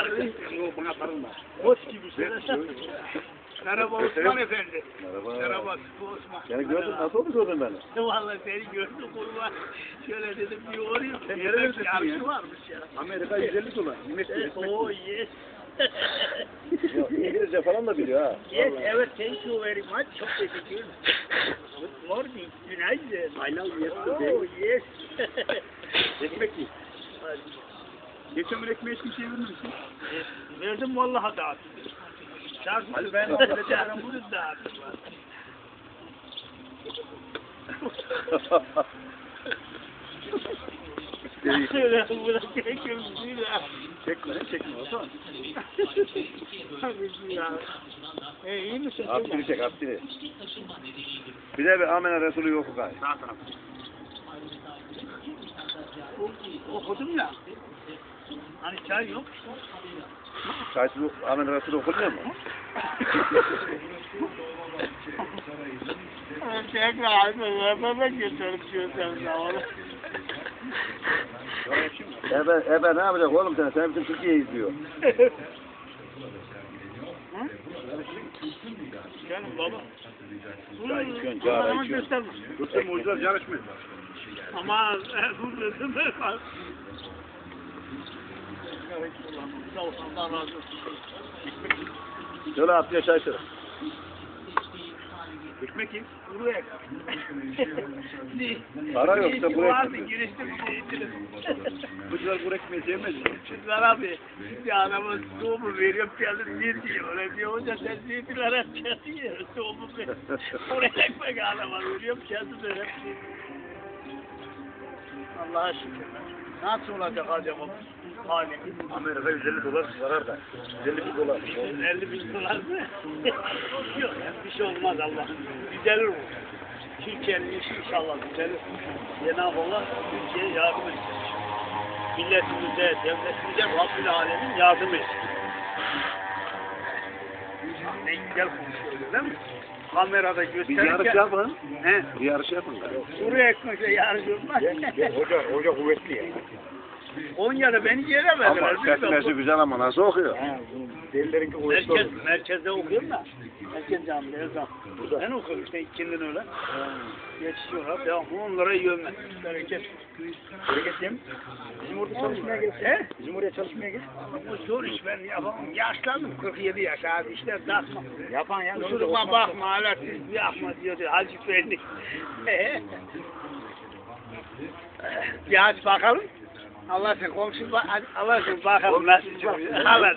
Yok bana sarılma. Hoş gibisin. Merhaba Osman Efendi. Merhaba. Merhaba Sıkı Osman. Seni gördün, nasıl oldu gördün beni? Vallahi seni gördüm kurban. Şöyle dedim bir uğrayayım. Sen Yemek neredesin ya? yarışı varmış ya. Amerika 150 dolar. Yemek Eh, Oh yes. Yok, İngilizce falan da biliyor ha. yes, evet, thank you very much. Çok teşekkür ederim. Good morning, günaydın. I love you. Oh yes. Ekmek yiyin. Geçen gün ekmeği hiç kimseye vermemişsin. Verdim vallahi dağıttım. Şarkı Hadi ben vereceğim bunu dağıttım. Söyle buna çekim ya. Çekme, çekme ya. E, iyi misin? Abdini çek, abdini. Bir de bir Amene Resulü yok gay. Sağ taraf. Okudum ya. Hani çay yok. Çaysız Amene Resulü okumuyor mu? Tekrar abi baba götürüp diyorsan zavallı. Ebe, ebe ne yapacak oğlum sen? Sen bütün Türkiye'yi izliyor. Canım baba. Çay içiyorsun, cara Ama içiyorsun. Yoksa mucizeler yarışmıyor. Aman dur dedim ben. Sağ ol Allah razı olsun. Şöyle abdiye çay söyle. Ekmek yiyin. Kuru ek. Para yok da buraya Vardı girişte bir şey içiriz. Mucizeler bu ekmeği sevmez. Çıklar abi. Bir adamın soğumu veriyor geldim ne diyor öyle diyor. Hoca sen zeytinler hep kendi yer. Soğumu veriyor. Oraya ekmek adama veriyorum de hep. Allah'a şükür. Nasıl olacak acaba bu halimiz? Amerika 150 dolar zarar da. 150 dolar. 50 bin dolar mı? Yok bir şey olmaz Allah'ım. Düzelir bu. Türkiye'nin işi inşallah düzelir. Cenab-ı Allah Türkiye'ye yardım etsin. Milletimize, devletimize Rabbül Alemin yardım etsin. Ne güzel konuşuyor değil mi? Kamerada Bir gösterirken... yarış yapın. He? Bir yarış yapın. Kuru ekmekle yarış olmaz. Hoca, hoca kuvvetli ya. Konya'da beni. Ama değil mi? sesmesi güzel ama nasıl okuyor? Delilerinki kuvvetli Merkez, olur. merkezde okuyorum da. Merkez camide ezan. Ben okuyorum işte ikindin öyle. Geçiyorlar. Ya onlara ben. Bereket. Bereket yem. Bizim orada çalışmaya gel. He? Bizim oraya çalışmaya gel. Bu zor iş ben yapamam. Yaşlandım 47 yaş abi işte takma. Yapan ya. Kusuruma bakma hala siz yapma diyordu Hacı Efendi. Bir aç bakalım. Allah sen komşu bak, Allah sen bakalım nasıl çıkıyor. Allah.